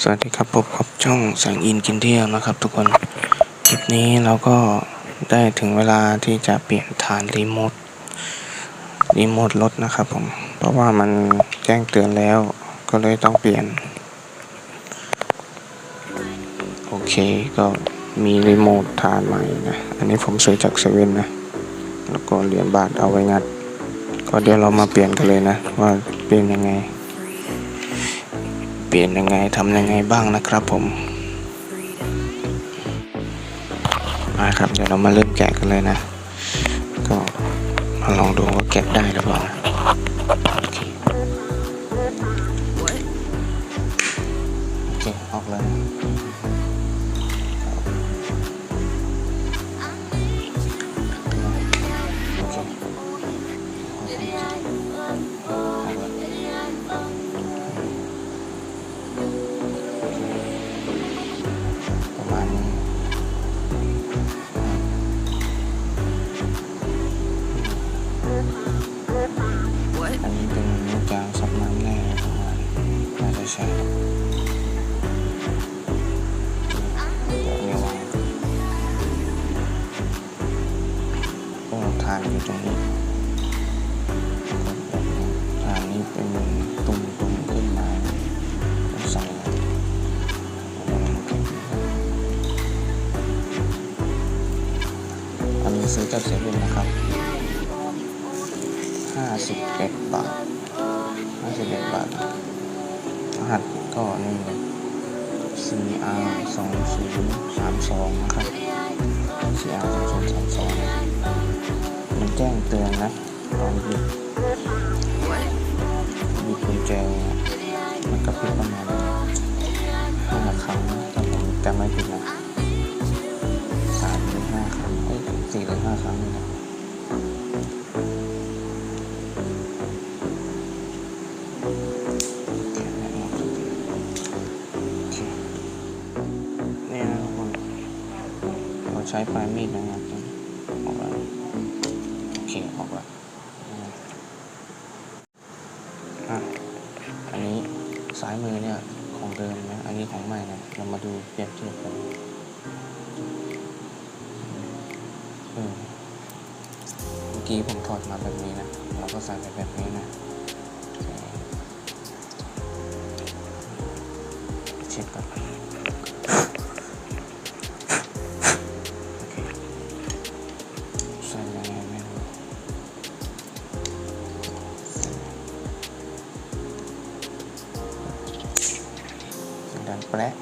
สวัสดีครับพบกับช่องแสงอินกินเที่ยวนะครับ ทุกคนคลิปนี้เราก็ได้ถึงเวลาที่จะเปลี่ยนฐานรีโมทรีโมทรถนะครับผมเพราะว่ามันแจ้งเตือนแล้วก็เลยต้องเปลี่ยน โอเคก็มีรีโมทฐานใหม่นะ อันนี้ผมซื้อจากเซเว่นนะ แล้วก็เหรียญบาทเอาไว้งัด ก็เดี๋ยวเรามาเปลี่ยนกันเลยนะ ว่าเปลี่ยนยังไง เปลี่ยนยังไงทำยังไงบ้างนะครับผมมาครับเดี๋ยวเรามาเริ่มแกะกันเลยนะ ก็มาลองดูว่าแกะได้หรือเปล่าโอเคออกเลย ใช่เดี๋ยวเรีว่าก็ทานอยู่ตรงนี้ทานนี้เป็นตุ่มๆขึ้นมาใส่อันนี้ซื้อจากเซเว่นนะครับห้าสิบเอ็ดบาท หัสก็นี่ CR สองศูนย์สามสองนะครับ CR สองศูนย์สามสองมันแจ้งเตือนนะตอนหยิบหยิบกุญแจมันกระพริบประมาณห้าครั้งแต่ไม่ผิดนะ ใช้ปลายมีดนะครับออกแล้วโอเคออกแล้วอันนี้ซ้ายมือเนี่ยของเดิมนะ อันนี้ของใหม่นะ เรามาดูเปรียบเทียบกันเออเมื่อกี้ผมถอดมาแบบนี้นะ เราก็ใส่ไปแบบนี้นะเช็ดก่อน แปะ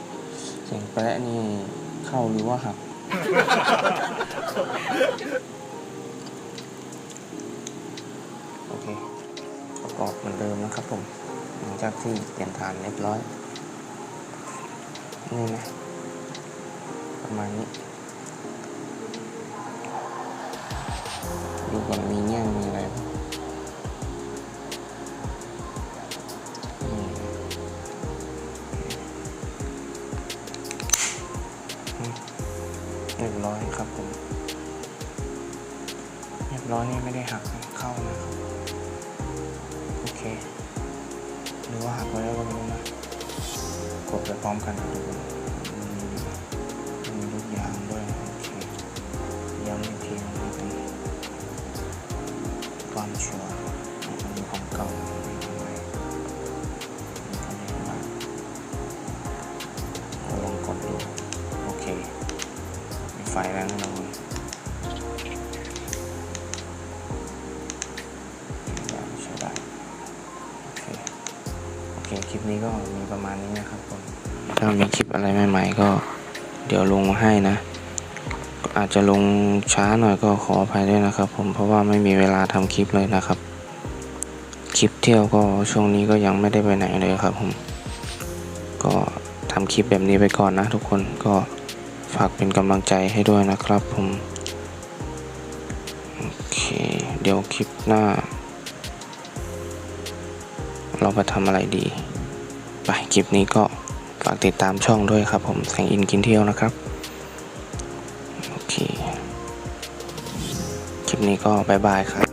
เสียงแปะนี่เข้าหรือว่าหัก โอเค ประกอบเหมือนเดิมนะครับผม หลังจากที่เปลี่ยนฐานเรียบร้อย นี่นะ ประมาณนี้ ดูก่อนมีเงี้ยงมีอะไร เรียบร้อยครับผม เรียบร้อยนี่ไม่ได้หักเข้านะครับ โอเค หรือว่าหักไว้แล้วก็ไม่รู้นะกดไปพร้อมกันนะทุกคนมมีลูกยางด้วย โอเคย้ำอีกทีนึงนะเป็นความชัวร์อันนี้ของเก่า แล้วนะทุกคนยางใช้ได้โอเคโอเคคลิปนี้ก็มีประมาณนี้นะครับผมถ้ามีคลิปอะไรใหม่ๆก็เดี๋ยวลงมาให้นะ อาจจะลงช้าหน่อยก็ขออภัยด้วยนะครับ ผมเพราะว่าไม่มีเวลาทำคลิปเลยนะครับ คลิปเที่ยวก็ช่วงนี้ก็ยังไม่ได้ไปไหนเลยครับผมก็ทำคลิปแบบนี้ไปก่อนนะทุกคนก็ ฝากเป็นกำลังใจให้ด้วยนะครับผม โอเค เดี๋ยวคลิปหน้า เราไปทำอะไรดี ไปคลิปนี้ก็ฝากติดตามช่องด้วยครับผมแสงอินกินเที่ยวนะครับ โอเค คลิปนี้ก็บายบายครับ